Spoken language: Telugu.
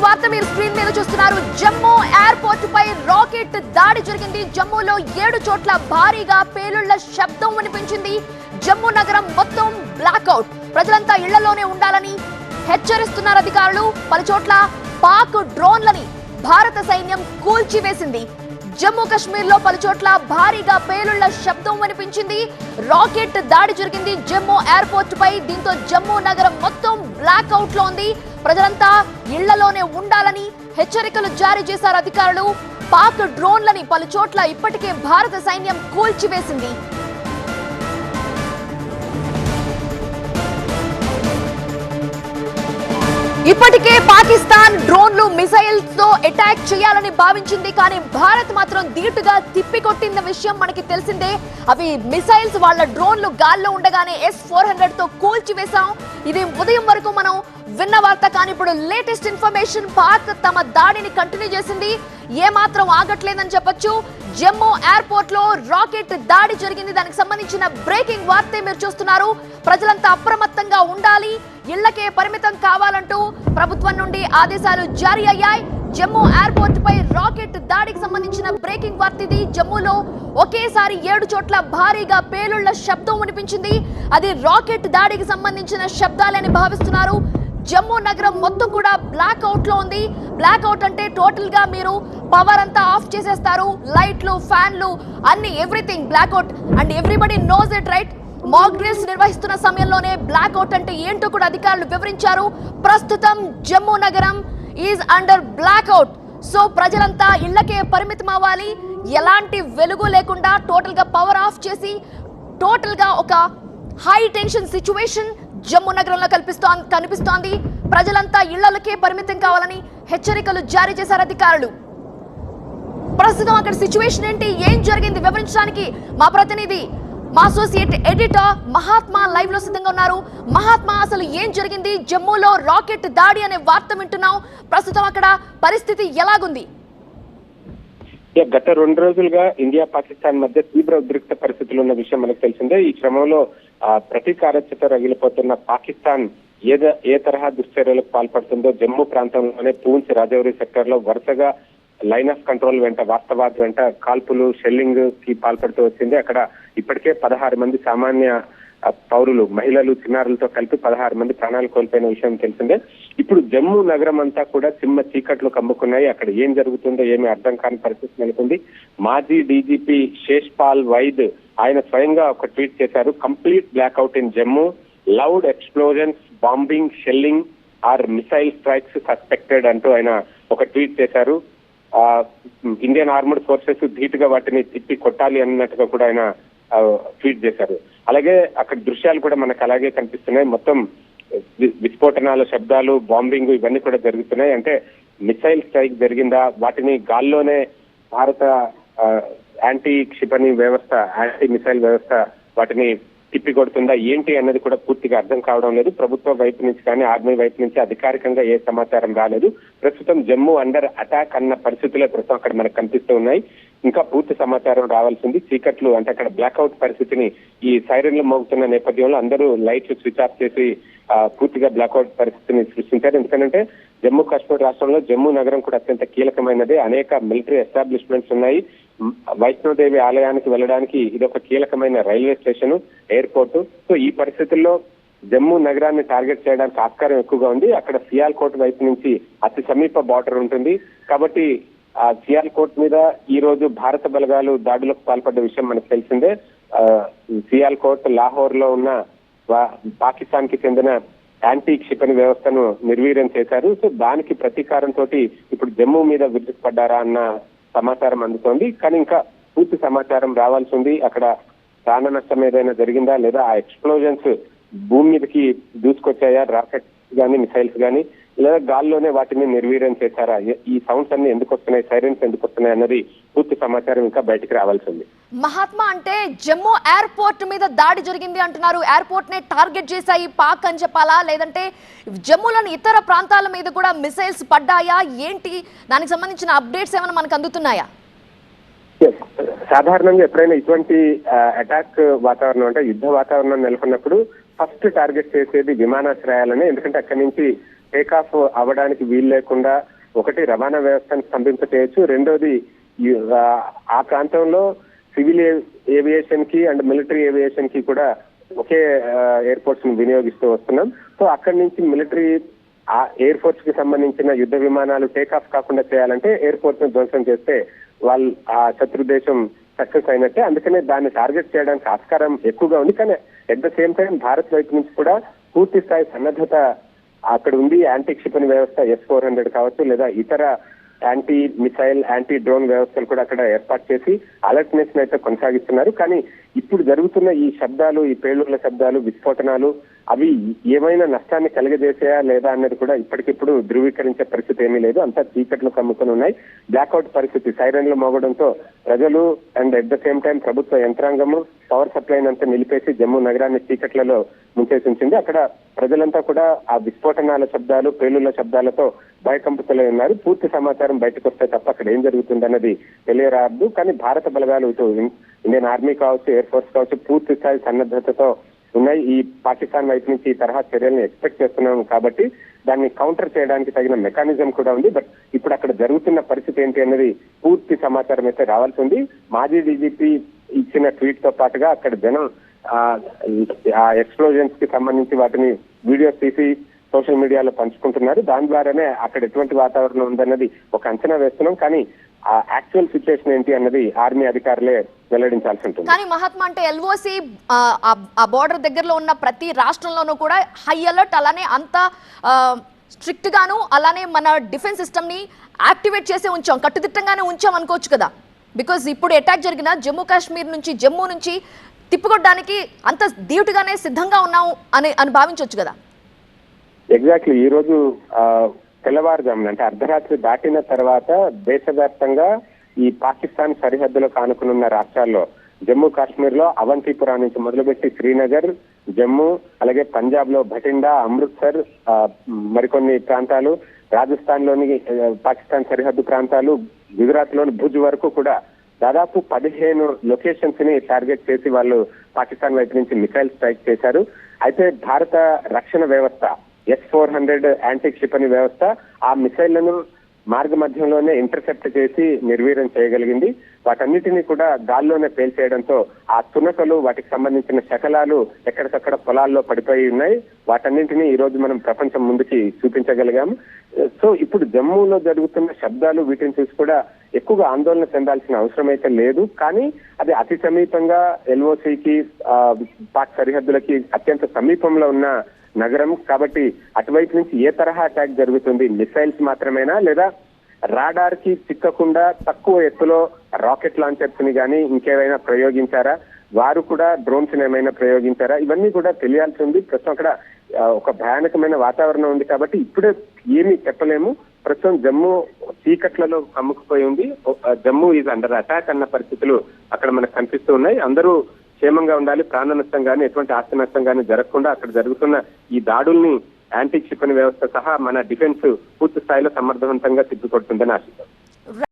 బ్రేకింగ్ వార్త మీరు స్క్రీన్ మీద చూస్తున్నారు. జమ్మూ ఎయిర్పోర్ట్ పై రాకెట్ దాడి జరిగింది. జమ్మూలో ఏడు చోట్ల భారీగా పేలుళ్ళ శబ్దం వినిపించింది. జమ్మూ నగరం మొత్తం బ్లాక్అవుట్. ప్రజలంతా ఇళ్ళలోనే ఉండాలని హెచ్చరిస్తున్నారు అధికారులు. పలు చోట్ల పాక్ డ్రోన్లని భారత సైన్యం కూల్చివేసింది. జమ్మూ కాశ్మీర్లో పలు చోట్ల భారీగా పేలుళ్ళ శబ్దం వినిపించింది. రాకెట్ దాడి జరిగింది. జమ్మూ ఎయిర్పోర్ట్ పై దీంతో జమ్మూ నగరం మొత్తం బ్లాక్ అవుట్లో ఉంది. ప్రజలంతా ఇళ్ళలోనే ఉండాలని హెచ్చరికలు జారీ చేశారు అధికారులు. పాక్ డ్రోన్లని పలు చోట్ల ఇప్పటికే భారత సైన్యం కూల్చివేసింది. ఇప్పటికే పాకిస్తాన్ డ్రోన్లు మిసైల్స్తో అటాక్ చేయాలని భావించింది కానీ భారత్ మాత్రం దీటుగా తిప్పికొట్టిన విషయం మనకి తెలిసిందే. అవి మిసైల్స్ వాళ్ళ డ్రోన్లు గాల్లో ఉండగానే ఎస్ ఫోర్ హండ్రెడ్తో కూల్చివేశాం. ఇది ఉదయం వరకు మనం విన్న వార్త కానీ ఇప్పుడు లేటెస్ట్ ఇన్ఫర్మేషన్ పాక్ తమ దాడిని కంటిన్యూ చేసింది. ఏమాత్రం ఆగట్లేదని చెప్పొచ్చు. జమ్మూ ఎయిర్పోర్ట్లో రాకెట్ దాడి జరిగింది. దానికి సంబంధించిన బ్రేకింగ్ వార్తే మీరు చూస్తున్నారు. ప్రజలంతా అప్రమత్తంగా ఉండాలి. ఇళ్ళకే పరిమితం కావాలంటూ ప్రభుత్వం నుండి ఆదేశాలు జారీ అయ్యాయి. జమ్మూ ఎయిర్పోర్ట్ పై రాకెట్ దాడికి సంబంధించిన బ్రేకింగ్ వార్త ఇది. జమ్మూలో ఒకేసారి ఏడు చోట్ల భారీగా పేలుళ్ళ శబ్దం వినిపించింది. అది రాకెట్ దాడికి సంబంధించిన శబ్దాలని భావిస్తున్నారు. జమ్మూ నగరం మొత్తం కూడా బ్లాక్ అవుట్లో ఉంది. బ్లాక్ అవుట్ అంటే టోటల్గా మీరు పవర్ అంతా ఆఫ్ చేసేస్తారు. లైట్లు ఫ్యాన్లు అన్ని everything black out and everybody knows it right mock drills నిర్వహిస్తున్న సమయంలోనే బ్లాక్ అవుట్ అంటే ఏంటో కూడా అధికారులు వివరించారు. ప్రస్తుతం జమ్మూ నగరం is under black out so ప్రజలంతా ఇళ్ళకే పరిమితం అవ్వాలి. ఎలాంటి వెలుగు లేకుండా టోటల్గా పవర్ ఆఫ్ చేసి టోటల్గా ఒక హై టెన్షన్ సిచ్యువేషన్ జమ్మూ నగరంలో కల్పిస్తోంది కనిపిస్తోంది. ప్రజలంతా ఇళ్ళకే పరిమితం కావాలని హెచ్చరికలు జారీ చేశారు అధికారులు. ప్రస్తుతం అక్కడ సిచ్యువేషన్ ఏంటి? ఏం జరిగింది? వివరించడానికి మా ప్రతినిధి మా అసోసియేట్ ఎడిటర్ మహాత్మా లైవ్లో సిద్ధంగా ఉన్నారు. మహాత్మా అసలు ఏం జరిగింది? జమ్మూలో రాకెట్ దాడి అనే వార్త వింటున్నాం. ప్రస్తుతం అక్కడ పరిస్థితి ఎలాగుంది? గత రెండు రోజులుగా ఇండియా పాకిస్తాన్ మధ్య తీవ్ర ఉద్రిక్త పరిస్థితులు ఉన్న విషయం మనకు తెలిసిందే. ఈ క్రమంలో ఆ, ప్రతీకారత్యత రగిలిపోతున్న పాకిస్తాన్ ఏద ఏ తరహా దుశ్చర్యలకు పాల్పడుతుందో జమ్మూ ప్రాంతంలోనే పూంచ్ రాజౌరి సెక్టర్లో వరుసగా లైన్ ఆఫ్ కంట్రోల్ వెంట వాస్తవాద్ వెంట కాల్పులు షెల్లింగ్కి పాల్పడుతూ వచ్చింది. అక్కడ ఇప్పటికే పదహారు మంది సామాన్య పౌరులు మహిళలు చిన్నారులతో కలిపి పదహారు మంది ప్రాణాలు కోల్పోయిన విషయం తెలిసిందే. ఇప్పుడు జమ్మూ నగరం అంతా కూడా చిమ్మ చీకట్లు కమ్ముకున్నాయి. అక్కడ ఏం జరుగుతుందో ఏమీ అర్థం కాని పరిస్థితి నెలకొంది. మాజీ డీజీపీ శేష్పాల్ వైద్ ఆయన స్వయంగా ఒక ట్వీట్ చేశారు. Complete blackout in Jammu. Loud explosions bombing shelling or missile strikes suspected అంటూ ఆయన ఒక ట్వీట్ చేశారు. ఆ, ఇండియన్ ఆర్మడ్ ఫోర్సెస్ ధీటుగా వాటిని తిప్పి కొట్టాలి అన్నట్టుగా కూడా ఆయన ట్వీట్ చేశారు. అలాగే అక్కడ దృశ్యాలు కూడా మనకు అలాగే కనిపిస్తున్నాయి. మొత్తం వి- శబ్దాలు బాంబింగ్ ఇవన్నీ కూడా జరుగుతున్నాయి. అంటే మిసైల్ స్ట్రైక్ జరిగిందా? వాటిని గాల్లోనే భారత ఆ, యాంటీ క్షిపణి వ్యవస్థ యాంటీ మిసైల్ వ్యవస్థ వాటిని తిప్పికొడుతుందా ఏంటి అన్నది కూడా పూర్తిగా అర్థం కావడం లేదు. ప్రభుత్వ వైపు నుంచి కానీ ఆర్మీ వైపు నుంచి అధికారికంగా ఏ సమాచారం రాలేదు. ప్రస్తుతం జమ్మూ అండర్ అటాక్ అన్న పరిస్థితులే ప్రస్తుతం అక్కడ మనకు కనిపిస్తూ ఉన్నాయి. ఇంకా పూర్తి సమాచారం రావాల్సింది చీకట్లు అంటే అక్కడ బ్లాక్అవుట్ పరిస్థితిని ఈ సైరన్లు మోగుతున్న నేపథ్యంలో అందరూ లైట్లు స్విచ్ ఆఫ్ చేసి పూర్తిగా బ్లాక్అవుట్ పరిస్థితిని సృష్టించారు. ఎందుకంటే జమ్మూ కాశ్మీర్ రాష్ట్రంలో జమ్మూ నగరం కూడా అత్యంత కీలకమైనది. అనేక మిలిటరీ ఎస్టాబ్లిష్మెంట్స్ ఉన్నాయి. వైష్ణోదేవి ఆలయానికి వెళ్ళడానికి ఇది ఒక కీలకమైన రైల్వే స్టేషన్ ఎయిర్పోర్ట్. సో ఈ పరిస్థితుల్లో జమ్మూ నగరాన్ని టార్గెట్ చేయడానికి ఆస్కారం ఎక్కువగా ఉంది. అక్కడ సియాల్కోట్ వైపు నుంచి అతి సమీప బార్డర్ ఉంటుంది. కాబట్టి ఆ సియాల్కోట్ మీద ఈ రోజు భారత బలగాలు దాడులకు పాల్పడ్డ విషయం మనకు తెలిసిందే. సియాల్ సియాల్కోట్ లాహోర్లో ఉన్న పాకిస్తాన్కి చెందిన యాంటీ క్షిపణి వ్యవస్థను నిర్వీర్యం చేశారు. సో దానికి ప్రతీకారం తోటి ఇప్పుడు జమ్మూ మీద విరుచుకుపడ్డారా అన్న సమాచారం అందుతోంది. కానీ ఇంకా పూర్తి సమాచారం రావాల్సి ఉంది. అక్కడ ప్రాణ నష్టం ఏదైనా జరిగిందా లేదా ఆ ఎక్స్ప్లోజన్స్ భూమి మీదకి దూసుకొచ్చాయా? రాకెట్ కానీ మిసైల్స్ కానీ లేదా గాల్లోనే వాటిని నిర్వీర్యం చేశారా? ఈ సౌండ్స్ అన్ని ఎందుకు వస్తున్నాయి? సైరన్స్ ఎందుకు వస్తున్నాయి? అన్నది పూర్తి సమాచారం ఇంకా బయటికి రావాల్సి ఉంది. మహాత్మా అంటే జమ్మూ ఎయిర్పోర్ట్ మీద దాడి జరిగింది అంటున్నారు. ఎయిర్పోర్ట్ నే టార్గెట్ చేశాయి పాక్ అని చెప్పాలా? లేదంటే జమ్మూలోని ఇతర ప్రాంతాల మీద కూడా మిసైల్స్ పడ్డాయా? ఏంటి? దానికి సంబంధించిన అప్డేట్స్ ఏమైనా మనకు అందుతున్నాయా. సాధారణంగా ఎప్పుడైనా ఇటువంటి అటాక్ వాతావరణం అంటే యుద్ధ వాతావరణం నెలకొన్నప్పుడు ఫస్ట్ టార్గెట్ చేసేది విమానాశ్రయాలనే. ఎందుకంటే అక్కడి నుంచి టేక్ ఆఫ్ అవ్వడానికి వీలు లేకుండా ఒకటి రవాణా వ్యవస్థను స్తంభింప చేయొచ్చు రెండోది ఆ, ప్రాంతంలో సివిల్ ఏవియేషన్కి అండ్ మిలిటరీ ఏవియేషన్కి కూడా ఒకే ఎయిర్పోర్ట్స్ని వినియోగిస్తూ వస్తున్నాం. సో అక్కడి నుంచి మిలిటరీ ఆ ఎయిర్ ఫోర్స్కి సంబంధించిన యుద్ధ విమానాలు టేక్ ఆఫ్ కాకుండా చేయాలంటే ఎయిర్పోర్ట్ను ధ్వంసం చేస్తే వాళ్ళు ఆ శత్రు దేశం సక్సెస్ అయినట్టే. అందుకనే దాన్ని టార్గెట్ చేయడానికి ఆస్కారం ఎక్కువగా ఉంది. కానీ at the same time Bharat వైపు నుంచి కూడా పూర్తి స్థాయి సన్నద్ధత అక్కడ ఉంది. యాంటీ క్షిపణి వ్యవస్థ ఎస్ ఫోర్ హండ్రెడ్ కావచ్చు లేదా ఇతర యాంటీ మిసైల్ యాంటీ డ్రోన్ వ్యవస్థలు కూడా అక్కడ ఏర్పాటు చేసి అలర్ట్నెస్ అయితే కొనసాగిస్తున్నారు. కానీ ఇప్పుడు జరుగుతున్న ఈ శబ్దాలు ఈ పేలుళ్ళ శబ్దాలు విస్ఫోటనాలు అవి ఏమైనా నష్టాన్ని కలిగజేసాయా లేదా అన్నది కూడా ఇప్పటికిప్పుడు ధృవీకరించే పరిస్థితి ఏమీ లేదు. అంతా చీకట్లు కమ్ముకొని ఉన్నాయి. బ్లాక్అవుట్ పరిస్థితి సైరన్లు మోగడంతో ప్రజలు and at the same time ప్రభుత్వ యంత్రాంగము పవర్ సప్లై అంతా నిలిపేసి జమ్మూ నగరాన్ని చీకట్లలో ముంచేసి ఉంచింది అక్కడ ప్రజలంతా కూడా ఆ విస్ఫోటనాల శబ్దాలు పేలుళ్ళ శబ్దాలతో భయకంపితులై ఉన్నారు. పూర్తి సమాచారం బయటకు వస్తే తప్ప అక్కడ ఏం జరుగుతుందన్నది తెలియరాదు. కానీ భారత బలగాలు ఇటు ఇండియన్ ఆర్మీ కావచ్చు ఎయిర్ ఫోర్స్ కావచ్చు పూర్తి స్థాయి సన్నద్ధతతో ఉన్నాయి. ఈ పాకిస్తాన్ వైపు నుంచి ఈ తరహా చర్యలను ఎక్స్పెక్ట్ చేస్తున్నాం కాబట్టి దాన్ని కౌంటర్ చేయడానికి తగిన మెకానిజం కూడా ఉంది. బట్ ఇప్పుడు అక్కడ జరుగుతున్న పరిస్థితి ఏంటి అనేది పూర్తి సమాచారం అయితే రావాల్సి ఉంది. మాజీ డీజీపీ ఇచ్చిన ట్వీట్తో పాటుగా అక్కడ జనం ఆ ఎక్స్ప్లోజన్స్కి సంబంధించి వాటిని వీడియోస్ తీసి సోషల్ మీడియాలో పంచుకుంటున్నారు. దాని ద్వారానే అక్కడ ఎటువంటి వాతావరణం ఉందన్నది ఒక అంచనా వేస్తున్నాం. కానీ ఆ యాక్చువల్ సిచ్యువేషన్ ఏంటి అన్నది ఆర్మీ అధికారులే వెల్లడించాల్సి ఉంటుంది. కానీ మహాత్మా అంటే ఎల్ఓసి ఆ బోర్డర్ దగ్గరలో ఉన్న ప్రతి రాష్ట్రంలోనూ కూడా హై అలర్ట్ అలానే అంత స్ట్రిక్ట్ గాను అలానే మన డిఫెన్స్ సిస్టమ్ని యాక్టివేట్ చేసే ఉంచాం. కట్టుదిట్టంగానే ఉంచాం అనుకోవచ్చు కదా. బికాజ్ ఇప్పుడు అటాక్ జరిగిన జమ్మూ కాశ్మీర్ నుంచి జమ్మూ నుంచి తిప్పుకొట్టడానికి అంత ధీటుగానే సిద్ధంగా ఉన్నాం అని అని భావించవచ్చు కదా. ఎగ్జాక్ట్లీ ఈ రోజు ఆ, తెల్లవారుజామున అంటే అర్ధరాత్రి దాటిన తర్వాత దేశవ్యాప్తంగా ఈ పాకిస్తాన్ సరిహద్దులకు ఆనుకునున్న రాష్ట్రాల్లో జమ్మూ కాశ్మీర్లో అవంతిపురా నుంచి మొదలుపెట్టి శ్రీనగర్ జమ్మూ అలాగే పంజాబ్లో భటిండా అమృత్సర్ మరికొన్ని ప్రాంతాలు రాజస్థాన్లోని పాకిస్తాన్ సరిహద్దు ప్రాంతాలు గుజరాత్లోని భుజ్ వరకు కూడా దాదాపు పదిహేను లొకేషన్స్ని టార్గెట్ చేసి వాళ్ళు పాకిస్తాన్ వైపు నుంచి మిసైల్ స్ట్రైక్ చేశారు. అయితే భారత రక్షణ వ్యవస్థ ఎస్ ఫోర్ హండ్రెడ్ యాంటీ క్షిపణి వ్యవస్థ ఆ మిసైళ్ళను మార్గ మధ్యంలోనే ఇంటర్సెప్ట్ చేసి నిర్వీర్యం చేయగలిగింది. వాటన్నిటినీ కూడా గాల్లోనే పేల్చేయడంతో ఆ తునకలు వాటికి సంబంధించిన శకలాలు ఎక్కడికక్కడ పొలాల్లో పడిపోయి ఉన్నాయి. వాటన్నింటినీ ఈ రోజు మనం ప్రపంచం ముందుకి చూపించగలిగాము. సో ఇప్పుడు జమ్మూలో జరుగుతున్న శబ్దాలు వీటిని చూసి కూడా ఎక్కువగా ఆందోళన చెందాల్సిన అవసరం అయితే లేదు. కానీ అది అతి సమీపంగా ఎల్ఓసికి పాక్ సరిహద్దులకి అత్యంత సమీపంలో ఉన్న నగరం. కాబట్టి అటువైపు నుంచి ఏ తరహా అటాక్ జరుగుతుంది? మిసైల్స్ మాత్రమేనా? లేదా రాడార్కి చిక్కకుండా తక్కువ ఎత్తులో రాకెట్ లాంచర్స్ని కానీ ఇంకేమైనా ప్రయోగించారా? వారు కూడా డ్రోన్స్ ఏమైనా ప్రయోగించారా? ఇవన్నీ కూడా తెలియాల్సి ఉంది. ప్రస్తుతం అక్కడ ఒక భయానకమైన వాతావరణం ఉంది కాబట్టి ఇప్పుడే ఏమీ చెప్పలేము. ప్రస్తుతం జమ్మూ చీకట్లలో అమ్ముకుపోయి ఉంది. జమ్మూ ఈజ్ అండర్ అటాక్ అన్న పరిస్థితులు అక్కడ మనకు కనిపిస్తూ ఉన్నాయి. అందరూ క్షేమంగా ఉండాలి ప్రాణ నష్టం కానీ ఎటువంటి ఆస్తి నష్టం కానీ జరగకుండా అక్కడ జరుగుతున్న ఈ దాడుల్ని యాంటీ క్షిపణి వ్యవస్థ సహా మన డిఫెన్స్ పూర్తి స్థాయిలో సమర్థవంతంగా తిప్పికొడుతుందని ఆశిస్తాం